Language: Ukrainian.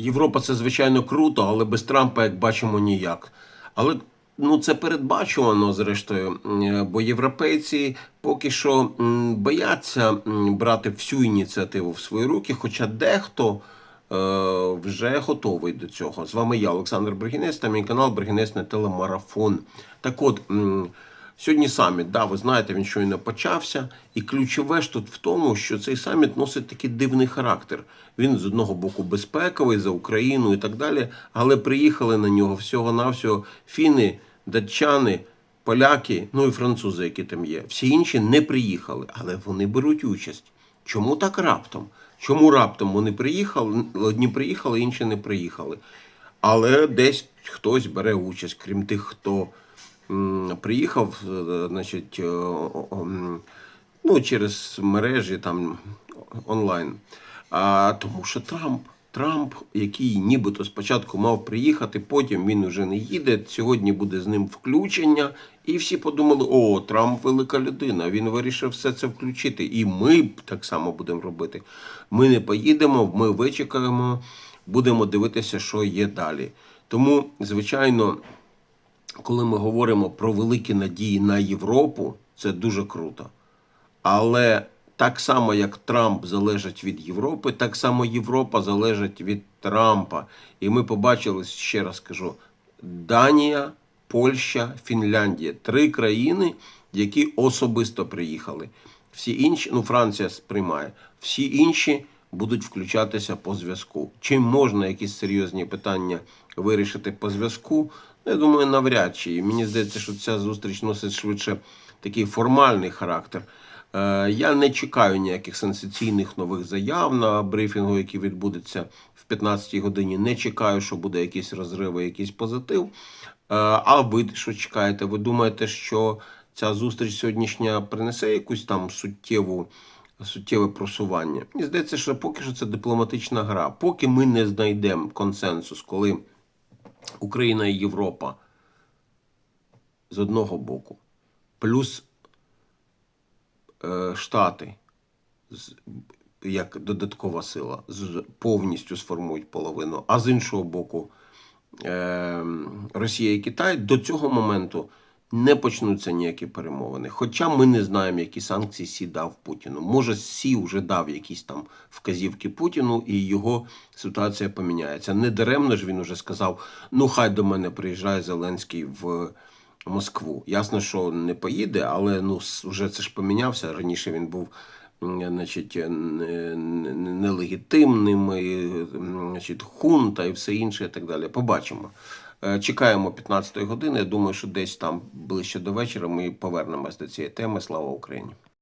Європа це звичайно круто, але без Трампа, як бачимо, ніяк. Але ну це передбачувано, зрештою, бо європейці поки що бояться брати всю ініціативу в свої руки, хоча дехто е, вже готовий до цього. З вами я, Олександр Бригінець, та мій канал Бригінець на телемарафон. Так от. Сьогодні саміт, да, ви знаєте, він щойно почався. І ключове ж тут в тому, що цей саміт носить такий дивний характер. Він з одного боку безпековий за Україну і так далі, але приїхали на нього всього-навсього фіни, датчани, поляки, ну і французи, які там є. Всі інші не приїхали, але вони беруть участь. Чому так раптом? Чому раптом вони приїхали? Одні приїхали, інші не приїхали. Але десь хтось бере участь, крім тих, хто приїхав, е, значить, е, ну, через мережі там онлайн. А тому що Трамп. Трамп, який нібито спочатку мав приїхати, потім він вже не їде. Сьогодні буде з ним включення. І всі подумали: о, Трамп велика людина. Він вирішив все це включити. І ми так само будемо робити. Ми не поїдемо, ми вичекаємо, будемо дивитися, що є далі. Тому, звичайно, коли ми говоримо про великі надії на Європу, це дуже круто. Але так само, як Трамп залежить від Європи, так само Європа залежить від Трампа. І ми побачили, ще раз кажу, Данія, Польща, Фінляндія три країни, які особисто приїхали. Всі інші, ну Франція сприймає, всі інші будуть включатися по зв'язку. Чим можна якісь серйозні питання вирішити по зв'язку? Ну, Я думаю, навряд чи. І мені здається, що ця зустріч носить швидше такий формальний характер. Е, Я не чекаю ніяких сенсаційних нових заяв на брифінгу, який відбудеться в 15-й годині. Не чекаю, що буде якісь розриви, якийсь позитив. Е, А ви що чекаєте? Ви думаєте, що ця зустріч сьогоднішня принесе якусь там суттєву, суттєве просування? Мені здається, що поки що це дипломатична гра. Поки ми не знайдемо консенсус, коли Україна і Європа з одного боку, плюс е, Штати як додаткова сила повністю сформують половину, а з іншого боку, е, Росія і Китай до цього моменту не почнуться ніякі перемовини. Хоча ми не знаємо, які санкції Сі дав Путіну. Може, Сі вже дав якісь там вказівки Путіну, і його ситуація поміняється. Не даремно ж він уже сказав: ну хай до мене приїжджає Зеленський в. Москву. Ясно, що не поїде, але ну вже це ж помінявся. Раніше він був значить, е, не- не- нелегітимним, значить, хунта і все інше, і так далі. Побачимо. Е, Чекаємо 15-ї години. Я думаю, що десь там ближче до вечора ми повернемось до цієї теми. Слава Україні!